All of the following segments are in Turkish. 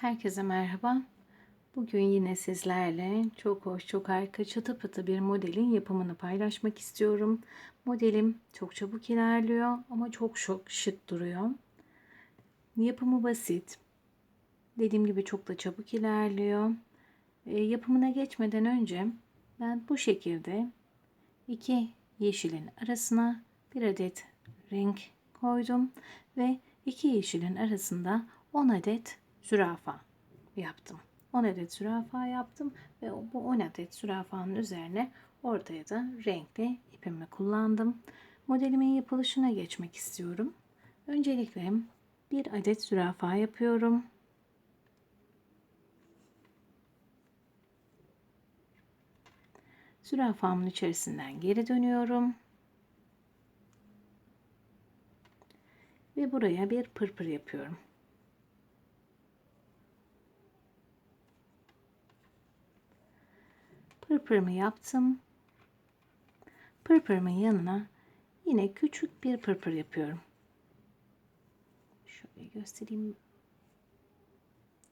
Herkese merhaba. Bugün yine sizlerle çok hoş, çok harika, çıtı pıtı bir modelin yapımını paylaşmak istiyorum. Modelim çok çabuk ilerliyor ama çok çok şık duruyor. Yapımı basit. Dediğim gibi çok da çabuk ilerliyor. E, yapımına geçmeden önce ben bu şekilde iki yeşilin arasına bir adet renk koydum ve iki yeşilin arasında 10 adet zürafa yaptım. 10 adet zürafa yaptım ve bu 10 adet zürafanın üzerine ortaya da renkli ipimi kullandım. Modelimin yapılışına geçmek istiyorum. Öncelikle bir adet zürafa yapıyorum. Zürafamın içerisinden geri dönüyorum. Ve buraya bir pırpır yapıyorum. Pırpırımı yaptım. Pırpırımın yanına yine küçük bir pırpır yapıyorum. Şöyle göstereyim.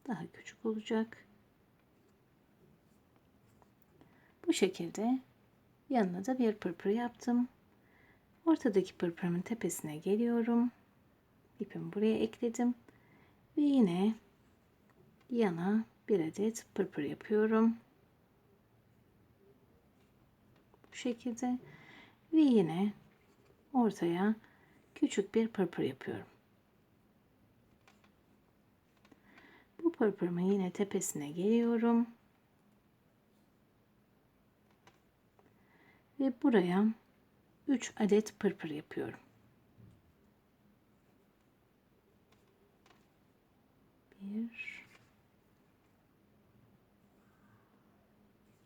Daha küçük olacak. Bu şekilde yanına da bir pırpır yaptım. Ortadaki pırpırımın tepesine geliyorum. İpimi buraya ekledim. Ve yine yana bir adet pırpır yapıyorum. Bu şekilde. Ve yine ortaya küçük bir pırpır yapıyorum. Bu pırpırımın yine tepesine geliyorum. Ve buraya 3 adet pırpır yapıyorum. 1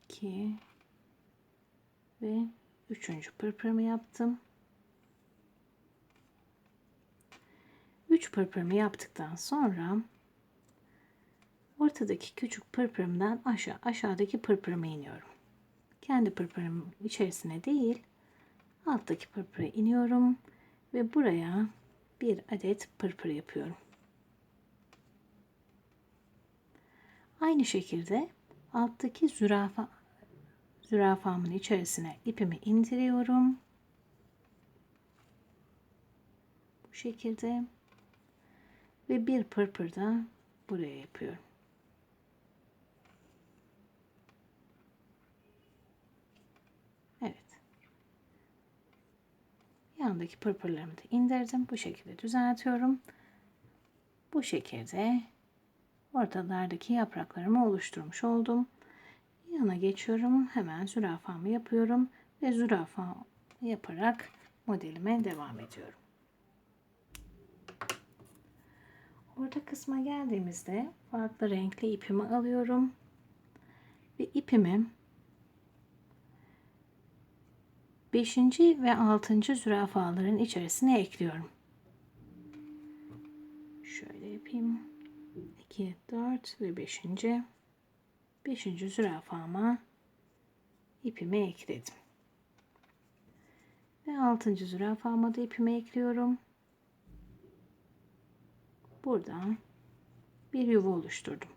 2 ve üçüncü pırpırımı yaptım. Üç pırpırımı yaptıktan sonra ortadaki küçük pırpırımdan aşağı aşağıdaki pırpırıma iniyorum. Kendi pırpırım içerisine değil alttaki pırpıra iniyorum ve buraya bir adet pırpır yapıyorum. Aynı şekilde alttaki zürafa zürafamın içerisine ipimi indiriyorum. Bu şekilde ve bir pırpır da buraya yapıyorum. Evet. Yandaki pırpırlarımı da indirdim. Bu şekilde düzeltiyorum. Bu şekilde ortalardaki yapraklarımı oluşturmuş oldum. Yana geçiyorum. Hemen zürafamı yapıyorum ve zürafa yaparak modelime devam ediyorum. Orta kısma geldiğimizde farklı renkli ipimi alıyorum ve ipimi 5. ve 6. zürafaların içerisine ekliyorum. Şöyle yapayım. 2, 4 ve 5. 5. zürafama ipimi ekledim. Ve 6. zürafama da ipimi ekliyorum. Burada bir yuva oluşturdum.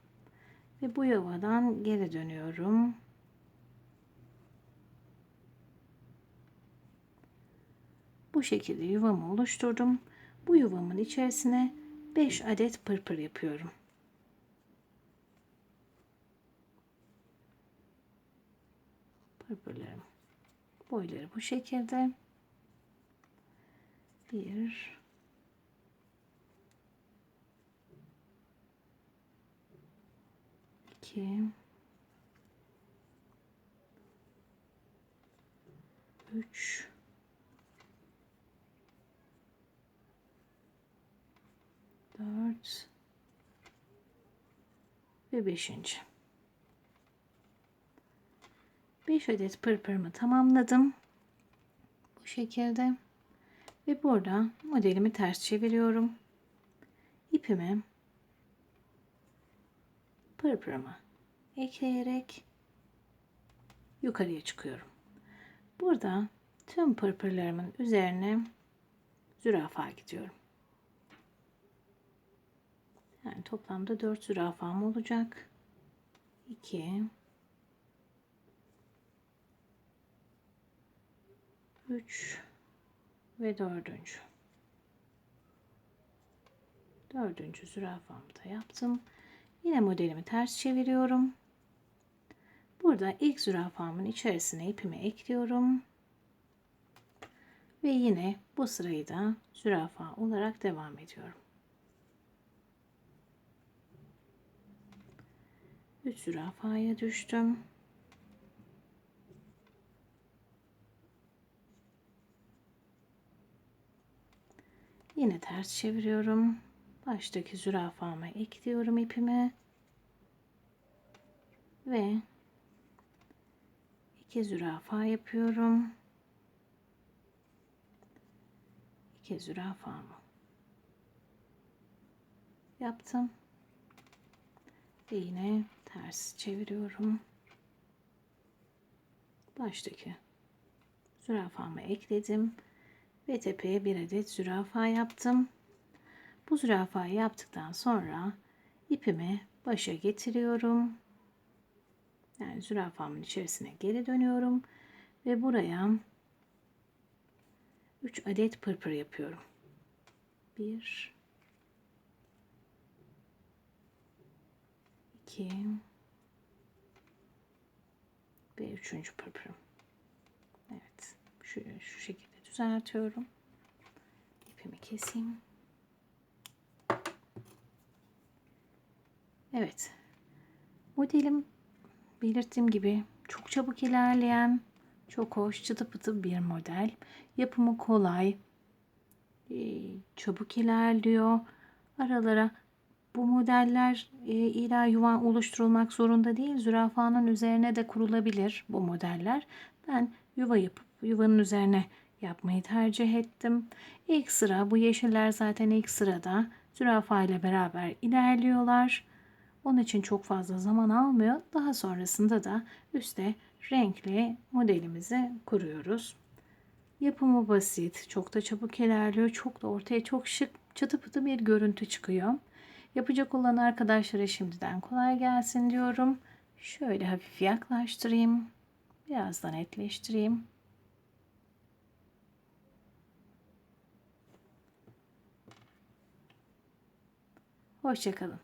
Ve bu yuvadan geri dönüyorum. Bu şekilde yuvamı oluşturdum. Bu yuvamın içerisine 5 adet pırpır yapıyorum. Pırpırlarım boyları bu şekilde. Bir. İki. Üç. Dört. Ve beşinci 5 adet pırpırımı tamamladım. Bu şekilde. Ve burada modelimi ters çeviriyorum. İpimi pırpırıma ekleyerek yukarıya çıkıyorum. Burada tüm pırpırlarımın üzerine zürafa gidiyorum. Yani toplamda 4 zürafam olacak. 2 3 ve dördüncü. Dördüncü zürafamı da yaptım. Yine modelimi ters çeviriyorum. Burada ilk zürafamın içerisine ipimi ekliyorum. Ve yine bu sırayı da zürafa olarak devam ediyorum. 3 zürafaya düştüm. Yine ters çeviriyorum. Baştaki zürafama ekliyorum ipimi. Ve iki zürafa yapıyorum. İki zürafamı yaptım. Ve yine ters çeviriyorum. Baştaki zürafamı ekledim ve tepeye bir adet zürafa yaptım. Bu zürafayı yaptıktan sonra ipimi başa getiriyorum. Yani zürafamın içerisine geri dönüyorum ve buraya 3 adet pırpır yapıyorum. 1 2 ve üçüncü pırpırım. Evet. Şu, şu şekilde düzeltiyorum. İpimi keseyim. Evet. Modelim belirttiğim gibi çok çabuk ilerleyen, çok hoş, çıtı pıtı bir model. Yapımı kolay, e, çabuk ilerliyor. Aralara bu modeller e, illa yuva oluşturulmak zorunda değil. Zürafanın üzerine de kurulabilir bu modeller. Ben yuva yapıp yuvanın üzerine yapmayı tercih ettim. İlk sıra bu yeşiller zaten ilk sırada zürafa ile beraber ilerliyorlar. Onun için çok fazla zaman almıyor. Daha sonrasında da üstte renkli modelimizi kuruyoruz. Yapımı basit, çok da çabuk ilerliyor. Çok da ortaya çok şık, çatı pıtı bir görüntü çıkıyor. Yapacak olan arkadaşlara şimdiden kolay gelsin diyorum. Şöyle hafif yaklaştırayım. Biraz da netleştireyim. Hoşçakalın.